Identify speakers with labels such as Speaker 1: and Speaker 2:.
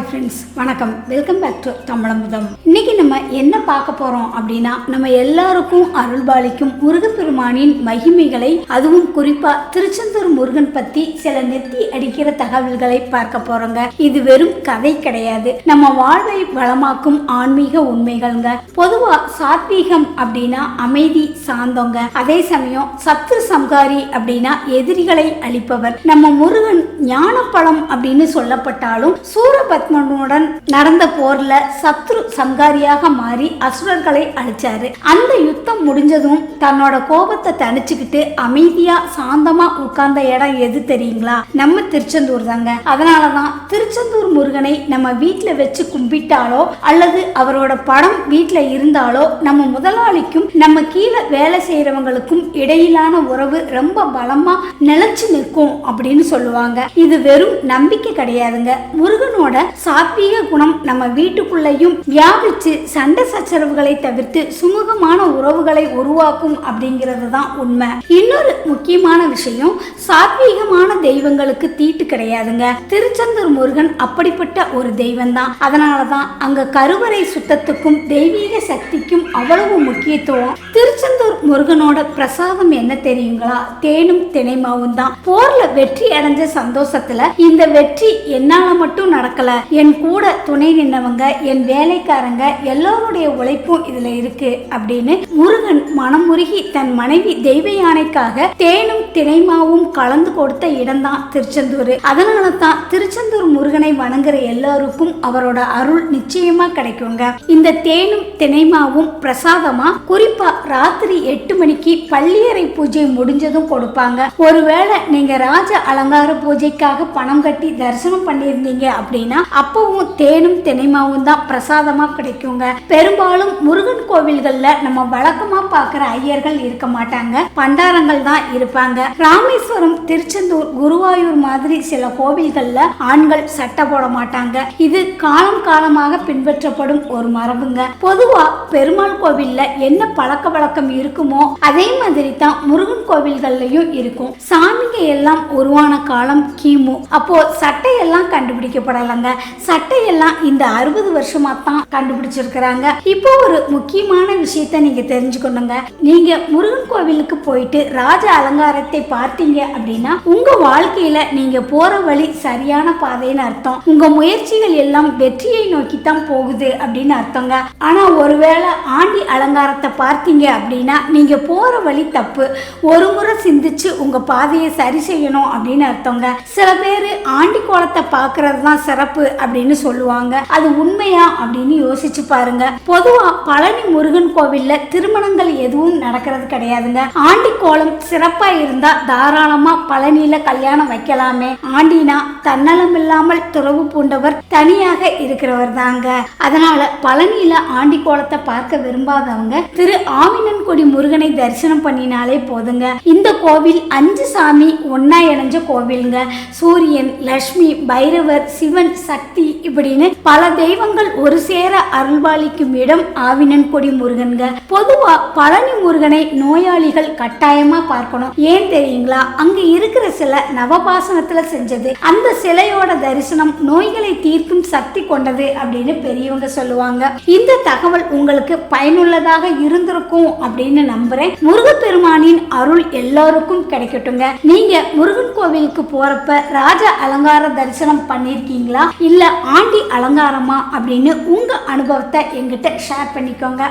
Speaker 1: Hi friends வணக்கம். Welcome back to Tamizhamudham. இன்னைக்கு நம்ம என்ன பார்க்க போகிறோம் அப்படின்னா நம்ம எல்லாருக்கும் அருள்பாலிக்கும் முருகப்பெருமானின் மகிமைகளை அதுவும் குறிப்பாக திருச்செந்தூர் முருகன் பற்றி சில நெத்தி அடிக்கிற தகவல்களை பார்க்க போகிறோங்க இது வெறும் கதை கிடையாது. நம்ம வாழ்வை வளமாக்கும் ஆன்மீக உண்மைகள்ங்க. பொதுவாக சாத்வீகம் அப்படின்னா அமைதி சாந்தங்க. அதே சமயம் சத்ரு சம்காரி அப்படின்னா எதிரிகளை அழிப்பவர். நம்ம முருகன் ஞானப்பழம் அப்படின்னு சொல்லப்பட்டாலும் சூரபத்மனுடன் நடந்த போரில் சத்ரு சங்காரியா சங்காரியாக மாறி அசுரர்களை அழிச்சாரு. அந்த யுத்தம் முடிஞ்சதும் தன்னோட கோபத்தை தணிச்சுக்கிட்டு அமைதியா சாந்தமா உட்கார்ந்த இடம் எது தெரியுங்களா? நம்ம திருச்செந்தூர் தாங்க. அதனாலதான் திருச்செந்தூர் முருகனை நம்ம வீட்டுல வச்சு கும்பிட்டாலோ அல்லது அவரோட படம் வீட்டுல இருந்தாலோ நம்ம முதலாளிக்கும் நம்ம கீழே வேலை செய்யறவங்களுக்கும் இடையிலான உறவு ரொம்ப பலமா நிலைச்சு நிற்கும் அப்படின்னு சொல்லுவாங்க. இது வெறும் நம்பிக்கை கிடையாதுங்க. முருகனோட சாத்வீக குணம் நம்ம வீட்டுக்குள்ளேயும் வியாபிச்சு சண்டை சச்சரவுகளை தவிர்த்து சுமூகமான உறவுகளை உருவாக்கும் அப்படிங்கிறது தான் உண்மை. இன்னொரு முக்கியமான விஷயம் சாத்வீகமான தெய்வங்களுக்கு தீட்டு கிடையாதுங்க. திருச்செந்தூர் முருகன் அப்படிப்பட்ட ஒரு தெய்வம் தான். அதனால தான் அங்க கருவறை சுத்தத்துக்கும் தெய்வீக சக்திக்கும் அவ்வளவு முக்கியத்துவம். திருச்செந்தூர் முருகனோட பிரசாதம் என்ன தெரியுங்களா? தேனும் தினைமாவும் தான். போர்ல வெற்றி அடைஞ்ச சந்தோஷத்துல இந்த வெற்றி என்னால மட்டும் நடக்கல. என் கூட துணை நின்னவங்க என் வேலைக்காரங்க எல்லோருடைய உழைப்பும் இதுல இருக்கு அப்படின்னு முருகன் மனமுருகி தன் மனைவி தெய்வ யானைக்காக தேனும் தினைமாவும் கலந்து கொடுத்த இடம்தான் திருச்செந்தூர். அதனால தான் திருச்செந்தூர் முருகனை வணங்குற எல்லாருக்கும் அவரோட அருள் நிச்சயமா கிடைக்குங்க. இந்த தேனும் தினைமாவும் பிரசாதமா குறிப்பா ராத்திரி எட்டு மணிக்கு பள்ளியறை பூஜை முடிஞ்சதும் கொடுப்பாங்க. ஒருவேளை நீங்க ராஜ அலங்கார பூஜைக்காக பணம் கட்டி தரிசனம் பண்ணியிருந்தீங்க அப்படின்னா அப்பவும் தேனும் தினைமாவும் தான் பிரசாதமா கிடைக்குங்க பெரும்பாலும் முருகன் கோவில்கள்ல நம்ம வழக்கமா பார்க்குற ஐயர்கள் இருக்க மாட்டாங்க. பண்டாரங்கள் தான் இருப்பாங்க. ராமேஸ்வரம் திருச்செந்தூர் குருவாயூர் மாதிரி சில கோவில்கள்ல ஆண்கள் சட்டை போட மாட்டாங்க. இது காலம் காலமாக பின்பற்றப்படும் ஒரு மரபுங்க. பொதுவா பெருமாள் கோவில்ல என்ன பழக்க வழக்கம் இருக்குமோ அதே மாதிரி தான் முருகன் கோவில்கள்லயும் இருக்கும். சாமி எல்லாம் உருவான காலம் கிமு. அப்போ சட்டையெல்லாம் கண்டுபிடிக்கப்படலைங்க. சட்டையெல்லாம் இந்த அறுபது வருஷமா தான் கண்டுபிடிச்சிருக்கிறாங்க. இப்போ ஒரு முக்கியமான விஷயத்த நீங்க தெரிஞ்சுக்கணுங்க. நீங்க முருகன் கோவிலுக்கு போயிட்டு ராஜ அலங்காரத்தை பார்த்தீங்க அப்படின்னா உங்க வாழ்க்கையில நீங்க போற வழி சரியான பாதைன்னு அர்த்தம். உங்க முயற்சிகள் எல்லாம் வெற்றியை நோக்கி தான் போகுது அப்படின்னு அர்த்தங்க. ஆனா ஒருவேளை ஆண்டி அலங்காரத்தை பார்த்தீங்க அப்படின்னா நீங்க போற வழி தப்பு. ஒரு முறை சிந்திச்சு உங்க பாதையை சரி செய்யணும் அப்படின்னு அர்த்தங்க. சில பேர் ஆண்டி கோலத்தை பார்க்கறது தான் சிறப்பு அப்படின்னு சொல்லுவாங்க. அது உண்மையா அப்படின்னு யோசிச்சு பாருங்க. பொதுவா பழனி முருகன் கோவில்ல திருமணங்கள் எதுவும் நடக்கிறது கிடையாதுங்க. ஆண்டி கோலம் சிறப்பா இருந்தா தாராளமா பழனியில கல்யாணம் வைக்கலாமே. ஆண்டினா தன்னலம் இல்லாமல் துறவு பூண்டவர் தனியாக இருக்கிறவர் தாங்க. அதனால பழனியில ஆண்டி கோலத்தை பார்க்க விரும்பாதவங்க திரு ஆவினன்குடி முருகனை தரிசனம் பண்ணினாலே போதுங்க. இந்த கோவில் அஞ்சு சாமி ஒன்னா இணைஞ்ச கோவிலுங்க. சூரியன் லக்ஷ்மி பைரவர் சிவன் சக்தி இப்படின்னு பல தெய்வங்கள் ஒரு சேர அருள்பாலிக்கும் இடம் ஆவினன்குடி முருகன்க பொதுவா பழனி முருகனை நோயாளிகள் கட்டாயமா பார்க்கணும். ஏன் தெரியுங்களா? அங்க இருக்கிற சில நவபாசனத்துல செஞ்சது. அந்த சிலையோட தரிசனம் நோய்களை தீர்க்கும் சக்தி கொண்டது அப்படின்னு பெரியவங்க சொல்லுவாங்க. இந்த தகவல் உங்களுக்கு பயனுள்ளதாக இருந்திருக்கும் அப்படின்னு நம்புறேன். முருகப்பெருமானின் அருள் எல்லாருக்கும் கிடைக்கட்டுங்க. நீங்க முருகன் கோவிலுக்கு போறப்ப ராஜ அலங்கார தரிசனம் பண்ணிருக்கீங்களா? இல்ல ஆண்டி அலங்காரமா? அப்படின்னு உங்க அனுபவத்தை எங்கிட்ட ஷேர் பண்ணிக்கோங்க.